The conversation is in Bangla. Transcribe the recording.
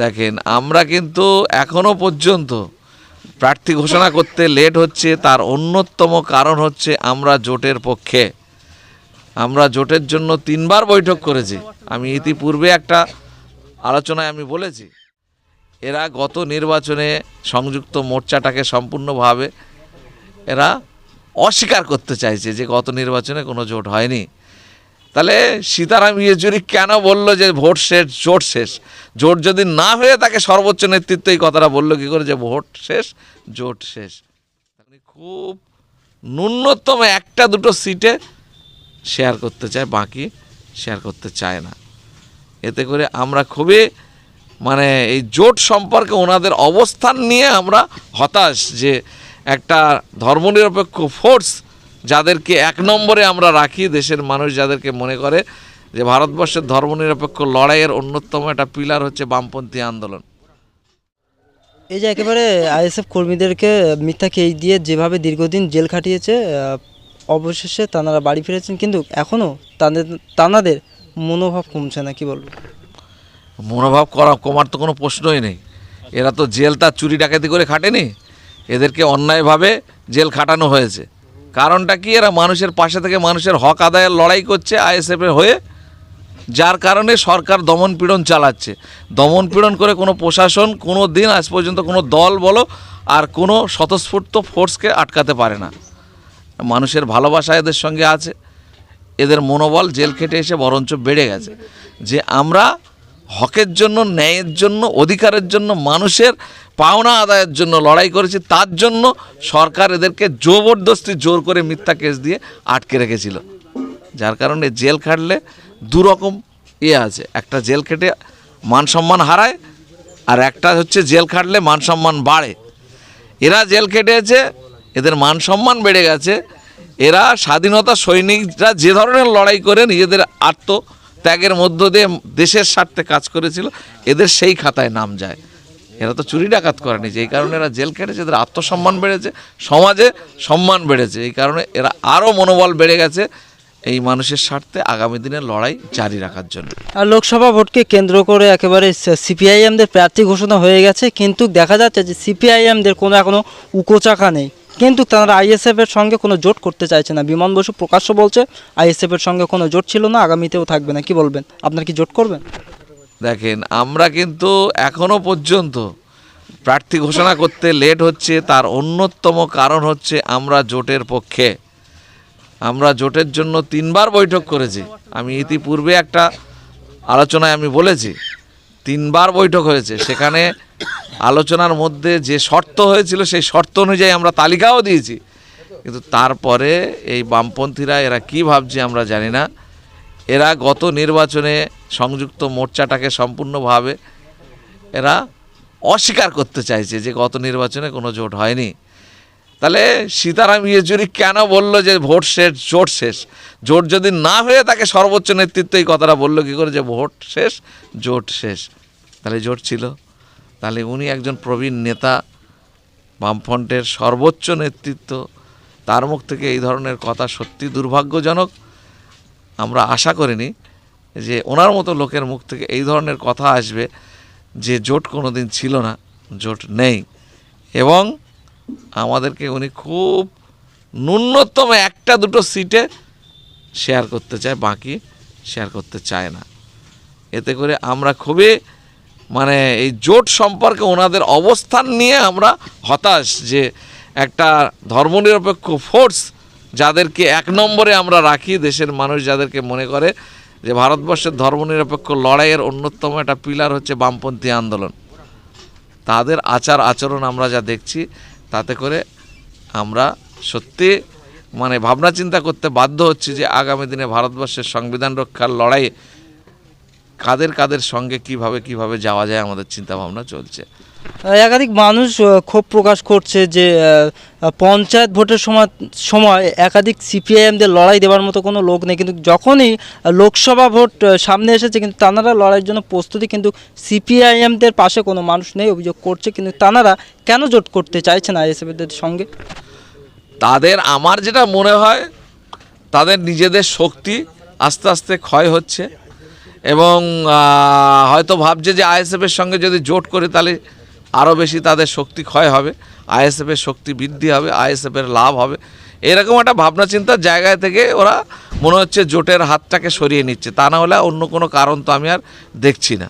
দেখেন, আমরা কিন্তু এখনও পর্যন্ত প্রার্থী ঘোষণা করতে লেট হচ্ছে, তার অন্যতম কারণ হচ্ছে আমরা জোটের পক্ষে। আমরা জোটের জন্য তিনবার বৈঠক করেছি। আমি ইতিপূর্বে একটা আলোচনায় আমি বলেছি, এরা গত নির্বাচনে সংযুক্ত মোর্চাটাকে সম্পূর্ণভাবে এরা অস্বীকার করতে চাইছে যে গত নির্বাচনে কোনো জোট হয়নি। তাহলে সীতারাম ইয়েচুরি কেন বলল যে ভোট শেষ, জোট শেষ? জোট যদি না হয়ে তাকে সর্বোচ্চ নেতৃত্ব এই কথাটা বলল, কী করে যে ভোট শেষ, জোট শেষ? খুব ন্যূনতম একটা দুটো সিটে শেয়ার করতে চায়, বাকি শেয়ার করতে চায় না। এতে করে আমরা খুবই মানে এই জোট সম্পর্কে ওনাদের অবস্থান নিয়ে আমরা হতাশ যে একটা ধর্মনিরপেক্ষ ফোর্স যাদেরকে এক নম্বরে আমরা রাখি দেশের মানুষ যাদেরকে মনে করে যে ভারতবর্ষের ধর্মনিরপেক্ষ লড়াইয়ের অন্যতম একটা পিলার হচ্ছে বামপন্থী আন্দোলন। এই যে একেবারে আইএসএফ কর্মীদেরকে মিথ্যা কেস দিয়ে যেভাবে দীর্ঘদিন জেল খাটিয়েছে অবশেষে তানারা বাড়ি ফিরেছেন কিন্তু এখনও তাদের তানাদের মনোভাব কমছে না কি বলব মনোভাব করা কমার তো কোনো প্রশ্নই নেই। এরা তো জেল তার চুরি ডাকাতি করে খাটেনি। এদেরকে অন্যায়ভাবে জেল খাটানো হয়েছে। কারণটা কি? এরা মানুষের পাশে থেকে মানুষের হক আদায়ের লড়াই করছে আইএসএফের হয়ে, যার কারণে সরকার দমন পীড়ন চালাচ্ছে। দমন পীড়ন করে কোনো প্রশাসন কোনো দিন আজ পর্যন্ত কোনো দল বলো আর কোনো স্বতঃস্ফূর্ত ফোর্সকে আটকাতে পারে না। মানুষের ভালোবাসা এদের সঙ্গে আছে। এদের মনোবল জেল খেটে এসে বরঞ্চ বেড়ে গেছে। যে আমরা হকের জন্য, ন্যায়ের জন্য, অধিকারের জন্য, মানুষের পাওনা আদায়ের জন্য লড়াই করেছে, তার জন্য সরকার এদেরকে জবরদস্তি জোর করে মিথ্যা কেস দিয়ে আটকে রেখেছিল। যার কারণে জেল খাটলে দুরকম ইয়ে আছে, একটা জেল খেটে মান সম্মান হারায় আর একটা হচ্ছে জেল খাটলে মান সম্মান বাড়ে। এরা জেল খেটেছে, এদের মান সম্মান বেড়ে গেছে, এরা স্বাধীনতা সৈনিকরা যে ধরনের লড়াই করে নিজেদের আত্মত্যাগের মধ্য দিয়ে দেশের স্বার্থে কাজ করেছিল, এদের সেই খাতায় নাম যায়। এরা তো চুরি ডাকাত করেনি যে এই কারণে এরা জেল খেটেছে, এদের আত্মসম্মান বেড়েছে, সমাজে সম্মান বেড়েছে, এই কারণে এরা আরও মনোবল বেড়ে গেছে এই মানুষের স্বার্থে আগামী দিনে লড়াই জারি রাখার জন্য। আর লোকসভা ভোটকে কেন্দ্র করে একেবারে সিপিআইএমদের প্রার্থী ঘোষণা হয়ে গেছে, কিন্তু দেখা যাচ্ছে যে সিপিআইএমদের কোনো এখনও উকোচাকা নেই। কিন্তু তারা আইএসএফ এর সঙ্গে কোনো জোট করতে চাইছে না। বিমান বসু প্রকাশ্য বলছে, আইএসএফ এর সঙ্গে কোনো জোট ছিল না, আগামীতেও থাকবে না। কি বলবেন? আপনার কি জোট করবেন? দেখেন, আমরা কিন্তু এখনও পর্যন্ত প্রার্থী ঘোষণা করতে লেট হচ্ছে। তার অন্যতম কারণ হচ্ছে আমরা জোটের পক্ষে। আমরা জোটের জন্য তিনবার বৈঠক করেছি। আমি ইতিপূর্বে একটা আলোচনায় আমি বলেছি, তিনবার বৈঠক হয়েছে। সেখানে আলোচনার মধ্যে যে শর্ত হয়েছিল, সেই শর্ত অনুযায়ী আমরা তালিকাও দিয়েছি। কিন্তু তারপরে এই বামপন্থীরা, এরা কি ভাবছে আমরা জানি না। এরা গত নির্বাচনে সংযুক্ত মোর্চাটাকে সম্পূর্ণভাবে এরা অস্বীকার করতে চাইছে যে গত নির্বাচনে কোনো জোট হয়নি। তাহলে সীতারাম ইয়েচুরি কেন বলল যে ভোট শেষ, জোট শেষ? জোট যদি না হয়ে তাকে সর্বোচ্চ নেতৃত্ব এই কথাটা বলল, কী করে যে ভোট শেষ, জোট শেষ? তাহলে জোট ছিল। তাহলে উনি একজন প্রবীণ নেতা, বামফ্রন্টের সর্বোচ্চ নেতৃত্ব, তার মুখ থেকে এই ধরনের কথা সত্যি দুর্ভাগ্যজনক। আমরা আশা করিনি যে ওনার মতো লোকের মুখ থেকে এই ধরনের কথা আসবে যে জোট কোনো দিন ছিল না, জোট নেই। এবং আমাদেরকে উনি খুব ন্যূনতম একটা দুটো সিটে শেয়ার করতে চায়, বাকি শেয়ার করতে চায় না। এতে করে আমরা খুবই মানে এই জোট সম্পর্কে ওনাদের অবস্থান নিয়ে আমরা হতাশ যে একটা ধর্মনিরপেক্ষ ফোর্স যাদেরকে এক নম্বরে আমরা রাখি, দেশের মানুষ যাদেরকে মনে করে যে ভারতবর্ষের ধর্মনিরপেক্ষ লড়াইয়ের অন্যতম একটা পিলার হচ্ছে বামপন্থী আন্দোলন। তাদের আচার আচরণ আমরা যা দেখছি, তাতে করে আমরা সত্যি মানে ভাবনা চিন্তা করতে বাধ্য হচ্ছি যে আগামী দিনে ভারতবর্ষের সংবিধান রক্ষার লড়াইয়ে কাদের কাদের সঙ্গে কীভাবে কীভাবে যাওয়া যায় আমাদের চিন্তা ভাবনা চলছে একাধিক মানুষ ক্ষোভ প্রকাশ করছে যে পঞ্চায়েত ভোটের সময় সময় একাধিক সিপিআইএমদের লড়াই দেওয়ার মতো কোনো লোক নেই। কিন্তু যখনই লোকসভা ভোট সামনে এসেছে কিন্তু তানারা লড়াইয়ের জন্য প্রস্তুতি কিন্তু সিপিআইএমদের পাশে কোনো মানুষ নেই অভিযোগ করছে। কিন্তু তানারা কেন জোট করতে চাইছে না আইএসএফদের সঙ্গে? তাদের আমার যেটা মনে হয় তাদের নিজেদের শক্তি আস্তে আস্তে ক্ষয় হচ্ছে। এবং হয়তো ভাবছে যে আইএসএফের সঙ্গে যদি জোট করে তাহলে আরও বেশি তাদের শক্তি ক্ষয় হবে আইএসএফের শক্তি বৃদ্ধি হবে আইএসএফের লাভ হবে। এরকম একটা ভাবনা চিন্তার জায়গায় থেকে ওরা মনে হচ্ছে জোটের হাতটাকে সরিয়ে নিচ্ছে। তা না হলে অন্য কোনো কারণ তো আমি আর দেখছি না।